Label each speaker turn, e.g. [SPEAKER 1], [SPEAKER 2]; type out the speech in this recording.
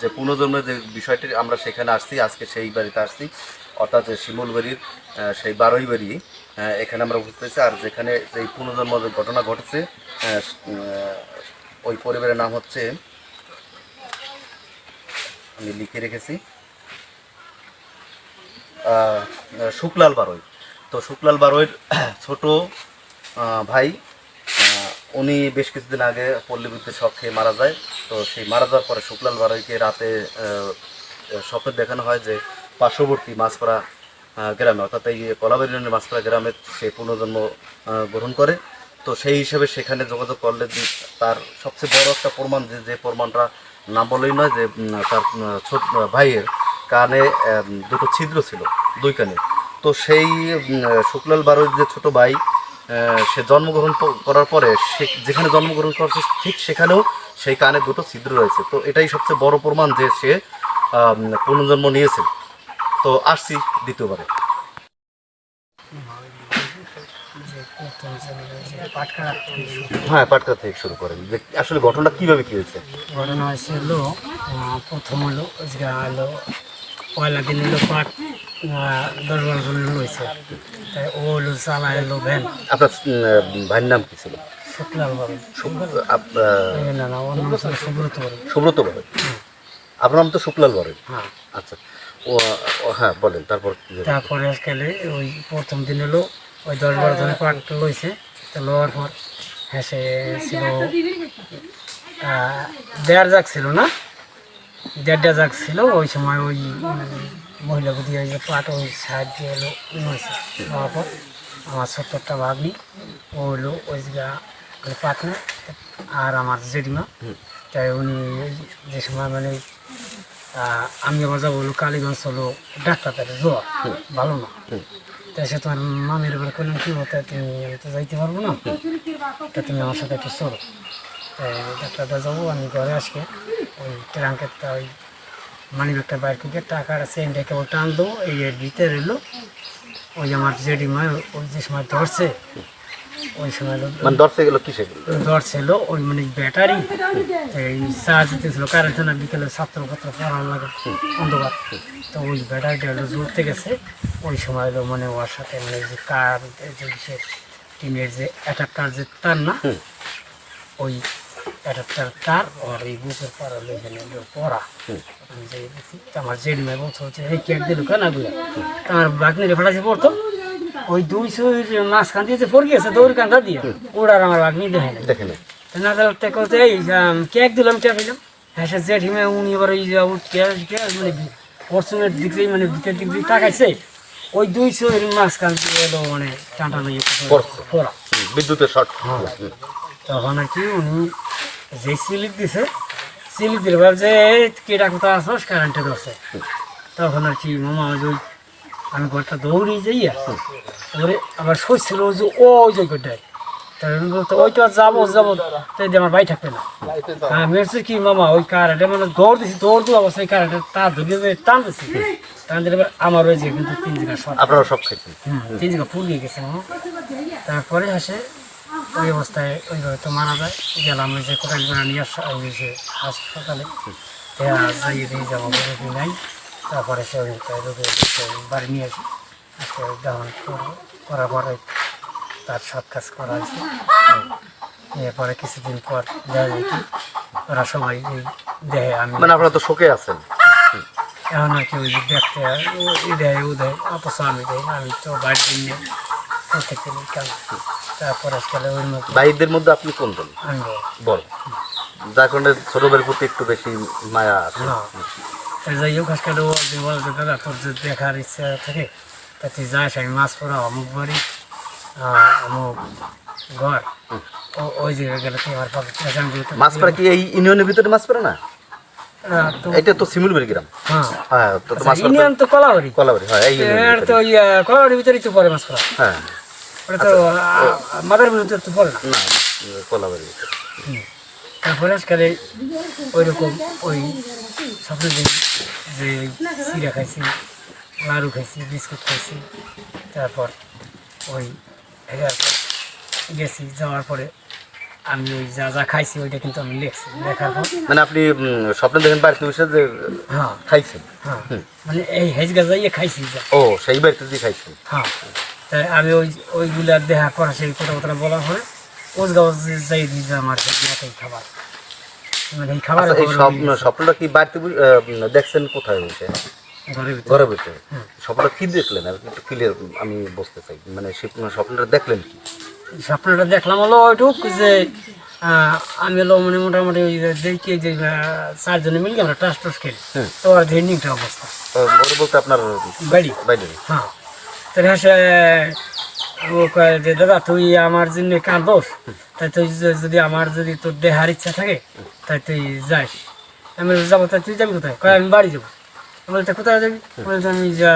[SPEAKER 1] যে পুনর্জন্মের যে বিষয়টি আমরা সেখানে আসছি, আজকে সেই বাড়িতে আসছি, অর্থাৎ যে শিমুল বাড়ির সেই বারোই বাড়ি এখানে আমরা বুঝতে আর যেখানে পুনর্জন্ম যে ঘটনা ঘটেছে ওই পরিবারের নাম হচ্ছে, আমি লিখে রেখেছি শুক্লাল বারোই। তো শুক্লাল বারোয়ের ছোট ভাই উনি বেশ কিছুদিন আগে পল্লীবিদ্যুৎ শখ খেয়ে মারা যায়। তো সেই মারা যাওয়ার পরে শুক্লাল বারোইকে রাতে স্বপ্নে দেখানো হয় যে পার্শ্ববর্তী মাছপাড়া গ্রামে, অর্থাৎ এই কলাবাড়ি মাছপাড়া গ্রামে সে পুনর্জন্ম গ্রহণ করে। তো সেই হিসেবে সেখানে যোগাযোগ করলে তার সবচেয়ে বড় একটা প্রমাণ যে যে প্রমাণটা না বলেই নয় যে তার ছোট, ভাইয়ের কানে দুটো ছিদ্র ছিল দুই কানে। তো সেই শুক্লাল বারোর যে ছোট ভাই সে জন্মগ্রহণ করার পরে সে যেখানে জন্মগ্রহণ করছে, ঠিক সেখানেও সেই কানে দুটো ছিদ্র রয়েছে। তো এটাই সবচেয়ে বড় প্রমাণ যে সে পুনর্জন্ম নিয়েছে। তো আসছি দ্বিতীয়বারে। হ্যাঁ পাটকা থেকে শুরু করেন। যে আসলে ঘটনাটা কীভাবে কি হয়েছে?
[SPEAKER 2] ঘটনা হয়েছে প্রথম হলো হলো, পয়লা দিন হলো পাট দশ বারো জন রয়েছে তাই ও হলো চালা এলো ভ্যান।
[SPEAKER 1] আপনার ভাইয়ের নাম কি ছিল?
[SPEAKER 2] শুক্লাল বাবু। না না ওর নাম ছিল সুব্রত বাবু।
[SPEAKER 1] সুব্রত বারে আপনার নাম তো শুক্লাল
[SPEAKER 2] হ্যাঁ।
[SPEAKER 1] আচ্ছা। ও হ্যাঁ বলেন তারপর
[SPEAKER 2] তারপরে আজকাল ওই প্রথম দিন হলো ওই দশ বারো জনের পাট লইছে। তো লওয়ার পর হ্যাঁ সে ছিল দেড় জাগ ছিল না? দেড়টা জাগ ছিল ওই সময় ওই মহিলাকে দিয়ে যে পাট ওই সাহায্য নইছে নেওয়ার পর আমার সত্তরটা ভাগ্নি ও হলো ওই জায়গা পাট না আর আমার জেঠিমা। তাই উনি ওই যে সময় মানে আমি আবার যাব হলো কালীগঞ্জ হলো ডাক্তার জ্বর ভালো না। তাই সে তোমার মামির এবার করলাম কি হতো তুমি আমি তো যাইতে পারব না। তা তুমি আমার সাথে একটু চলো। তাই ডাক্তারটা যাব আমি ঘরে আসকে ওই ট্রাঙ্কেরটা ওই মানি ব্যাগটা বাইর করে টাকাটা চেনটা কেবল টান দেবো এই দিতে এলো ওই আমার জেডিমা ওই যে সময় ধরছে ওই সময়
[SPEAKER 1] মানে দর্শে গেল কিসে
[SPEAKER 2] দর ছিল ওই মানে ব্যাটারি। এই চার্জ দিতেছিল কারেন্ট না বিকেলে ছাত্র পত্র পড়ার লাগে অন্ধকার। তো ওই ব্যাটারিটা হলো জুড়তে গেছে। ওই সময় হলো মানে ওর সাথে মানে যে কার যে টিমের যে অ্যাডাপ্টার যে তার না ওই অ্যাডাপ্টার তার আর এই বুকের পর হলো পড়া। আমি যে দেখছি আমার জেড মেয়ে বলছে হচ্ছে এই কেক দিল কেন আগুলা আমার বাগনিরে ফাটাছে পড়তো ওই দুইশো মাঝখান দিয়ে যে পড়ে গেছে দৌড় কান্দা দিয়ে ওড়ার আমার বাগনি দেখে না
[SPEAKER 1] দেখে নেই।
[SPEAKER 2] না তাহলে তে এই কেক দিলাম কে দিলাম। হ্যাঁ সে জেঠিমে উনি এবার ওই মানে পশ্চিমের দিক দিয়ে মানে ভিতর দিক দিয়ে তাকাইছে। ওই দুইশো এর মাঝখান দিয়ে এলো মানে টানটা নিয়ে পড়া।
[SPEAKER 1] বিদ্যুতের শর্ট।
[SPEAKER 2] তখন আর কি উনি যে স্লিপ দিছে স্লিপ দিলে ভাব যে কেটা কোথাও আসস কারেন্টে ধরছে। তখন আর কি মামা ওই যে আমি ঘরটা দৌড়ি যাইয়া ওরে আবার সরছিল ওই যে ও ওই আমি বলতো ওই তো যাব যাব তাই আমার বাই থাকবে না। হ্যাঁ মেরেছে কি মামা ওই কারেন্টে মানে দৌড় দিছি দৌড় দিল অবস্থায় কারেন্টে তার ধরিয়ে যে টান দিছি টান দিলে আমার ওই যে কিন্তু তিন জায়গা
[SPEAKER 1] আপনারা সব খাইছেন।
[SPEAKER 2] তিন জায়গা পুড়িয়ে গেছে তারপরে আসে ওই অবস্থায় ওইভাবে তো মারা যায়। গেলাম ওই যে কোটাল বেড়া নিয়ে আসা ওই যে হাসপাতালে। যাইয়ে দিয়ে রোগী নাই। তারপরে সে ওই রোগী বাড়ি নিয়ে আসি। আজকে দাহন করার পরে তার সৎ কাজ করা হয়েছে। এরপরে কিছুদিন পর দেখা যায় কি ওরা সবাই এই দেহে আমি
[SPEAKER 1] মানে আপনারা তো শোকে আছেন।
[SPEAKER 2] এখন আর কি ওই যে দেখতে হয়, ও দেয় ও দেয় অথচ আমি দেয় আমি তো বাড়িতে নিয়ে প্রত্যেকটা দিন কাজ
[SPEAKER 1] ভাইদের মধ্যে আপনি কোন দল বল। যার কারণে ছোট ভাইয়ের প্রতি একটু বেশি মায়া আছে।
[SPEAKER 2] যাই হোক আজকালে ও যে দাদা তোর দেখার ইচ্ছা থাকে তা তুই যাস আমি মাছ পড়া অমুক বাড়ি অমুক ঘর। ও- ওই জায়গায় গেলে তুই আমার তো
[SPEAKER 1] কি এই ইউনিয়নের ভিতরে মাছপাড়া না?
[SPEAKER 2] আহ, তো
[SPEAKER 1] এটা তো শিমুলবাড়ি গ্রাম।
[SPEAKER 2] হ্যাঁ।
[SPEAKER 1] হ্যাঁ তো তো
[SPEAKER 2] আচ্ছা,
[SPEAKER 1] মাছপাড়া
[SPEAKER 2] ইউনিয়ন তো কলাবাড়ি।
[SPEAKER 1] কলাবাড়ি হ্যাঁ এই
[SPEAKER 2] তো
[SPEAKER 1] ভিতরে।
[SPEAKER 2] কলাবাড়ির ভিতরেই তো পড়ে মাছ পড়া।
[SPEAKER 1] হ্যাঁ।
[SPEAKER 2] ওটা তো মাদার বিরুদ্ধে তো পড়ে না?
[SPEAKER 1] না
[SPEAKER 2] তারপরে আজকালে ওই রকম ওই দিন যে চিরা খাইছি লাড়ু খাইছি বিস্কুট খাইছি তারপর ওই গেছি যাওয়ার পরে আমি ওই যা যা খাইছি ওইটা কিন্তু আমি লিখছি লেখার পর
[SPEAKER 1] মানে আপনি স্বপ্ন দেখেন বাড়িতে বসে যে
[SPEAKER 2] হ্যাঁ।
[SPEAKER 1] খাইছেন?
[SPEAKER 2] হ্যাঁ। মানে এই হেজ গাজাইয়ে খাইছি
[SPEAKER 1] ও সেই বাড়িতে দিয়ে খাইছেন?
[SPEAKER 2] হ্যাঁ। তাই আমি ওই ওইগুলা দেখা করা সেই কথা কথা বলা হয়। ওজ গাছ যাই যে আমার এই খাবার। মানে এই খাবার
[SPEAKER 1] আচ্ছা, এই স্বপ্ন স্বপ্নটা কি বাড়িতে দেখছেন কোথায় বসে স্বপ্নটা কি দেখলেন? আর একটু ক্লিয়ার আমি বুঝতে চাই। মানে স্বপ্ন- স্বপ্নটা দেখলেন কি?
[SPEAKER 2] স্বপ্নটা দেখলাম হলো ওইটুক যে আমি হলো মানে মোটামুটি ওই যে দেখি যে চারজনে মিলে আমরা টাস টাস খেলি।
[SPEAKER 1] হুম।
[SPEAKER 2] তো আর অবস্থা।
[SPEAKER 1] বলতে আপনার
[SPEAKER 2] বাড়ি। হ্যাঁ। তো সে ও কয় যে, দাদা, তুই আমার জন্য কাঁদোস তাই তুই যদি আমার যদি তোর দেহার ইচ্ছা থাকে, তাই তুই যাস। আমি যাব, তাই তুই যাবি কোথায়? কয়, আমি বাড়ি যাব। বলতে কোথায় যাবি? বলতে আমি যা